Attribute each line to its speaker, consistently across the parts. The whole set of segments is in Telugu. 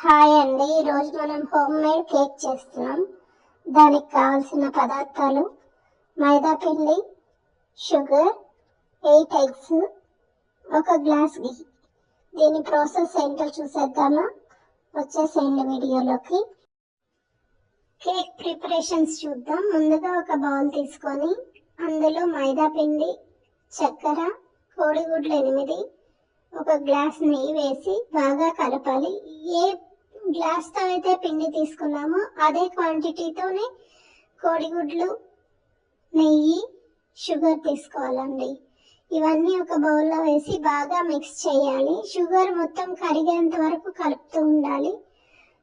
Speaker 1: హాయ్ అండి. ఈరోజు మనం హోమ్ మేడ్ కేక్ చేస్తున్నాం. దానికి కావాల్సిన పదార్థాలు మైదా పిండి షుగర్ ఎయిట్ ఎగ్స్ ఒక గ్లాస్ ఘీ. దీని ప్రాసెస్ ఏంటో చూసేద్దామా? వచ్చేసేయండి వీడియోలోకి. కేక్ ప్రిపరేషన్స్ చూద్దాం. ముందుగా ఒక బౌల్ తీసుకొని అందులో మైదా పిండి చక్కెర కోడిగుడ్లు ఎనిమిది ఒక గ్లాస్ నెయ్యి వేసి బాగా కలపాలి. ఏ గ్లాస్తో అయితే పిండి తీసుకున్నామో అదే క్వాంటిటీతోనే కోడిగుడ్లు నెయ్యి షుగర్ తీసుకోవాలండి. ఇవన్నీ ఒక బౌల్లో వేసి బాగా మిక్స్ చేయాలి. షుగర్ మొత్తం కరిగేంత వరకు కలుపుతూ ఉండాలి.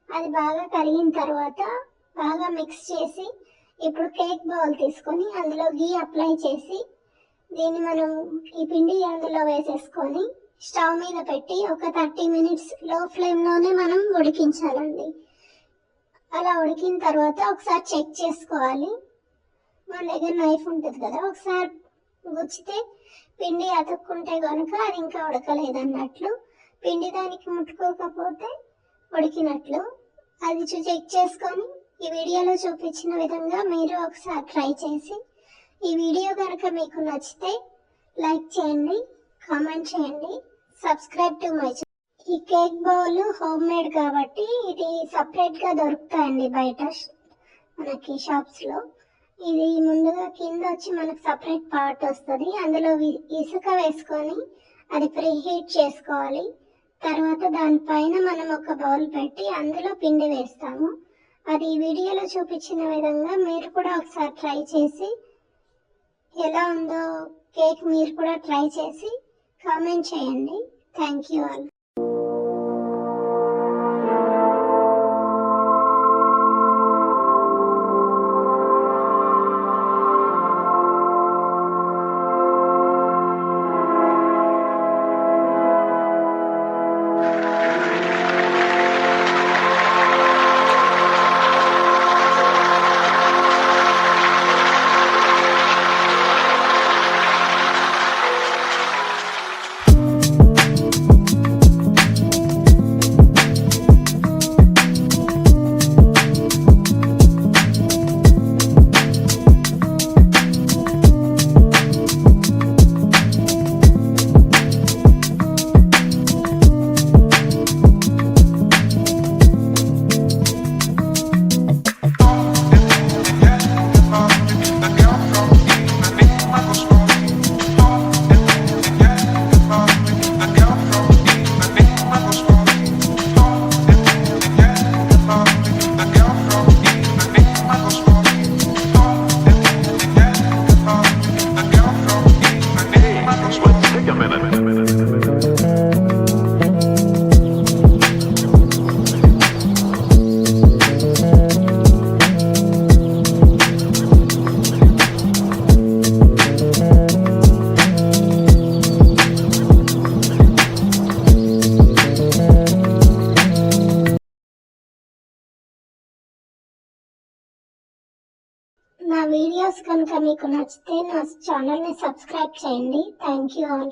Speaker 1: అది బాగా కరిగిన తర్వాత బాగా మిక్స్ చేసి ఇప్పుడు కేక్ బౌల్ తీసుకొని అందులో గీ అప్లై చేసి దీన్ని మనం ఈ పిండి అందులో వేసేసుకొని స్టవ్ మీద పెట్టి ఒక థర్టీ మినిట్స్లో ఫ్లేమ్లోనే మనం ఉడికించాలండి. అలా ఉడికిన తర్వాత ఒకసారి చెక్ చేసుకోవాలి. మన దగ్గర నైఫ్ ఉంటుంది కదా ఒకసారి గుచ్చితే పిండి అతుక్కుంటే కనుక అది ఇంకా ఉడకలేదన్నట్లు. పిండి దానికి ముట్టుకోకపోతే ఉడికినట్లు. అది చెక్ చేసుకొని ఈ వీడియోలో చూపించిన విధంగా మీరు ఒకసారి ట్రై చేసి ఈ వీడియో కనుక మీకు నచ్చితే లైక్ చేయండి కామెంట్ చేయండి. సబ్స్క్రైబ్ టు మై ఈ కేక్ బౌల్ హోమ్ మేడ్ కాబట్టి ఇది సపరేట్గా దొరుకుతాయండి బయట మనకి షాప్స్లో. ఇది ముందుగా కింద వచ్చి మనకు సపరేట్ పార్ట్ వస్తుంది. అందులో ఇసుక వేసుకొని అది ప్రీ హీట్ చేసుకోవాలి. తర్వాత దానిపైన మనం ఒక బౌల్ పెట్టి అందులో పిండి వేస్తాము. అది వీడియోలో చూపించిన విధంగా మీరు కూడా ఒకసారి ట్రై చేసి ఎలా ఉందో కేక్ మీరు కూడా ట్రై చేసి కామెంట్ చేయండి. Thank you all. నా వీడియోస్ కనుక మీకు నచ్చితే నా ఛానల్ని సబ్స్క్రైబ్ చేయండి. Thank you all.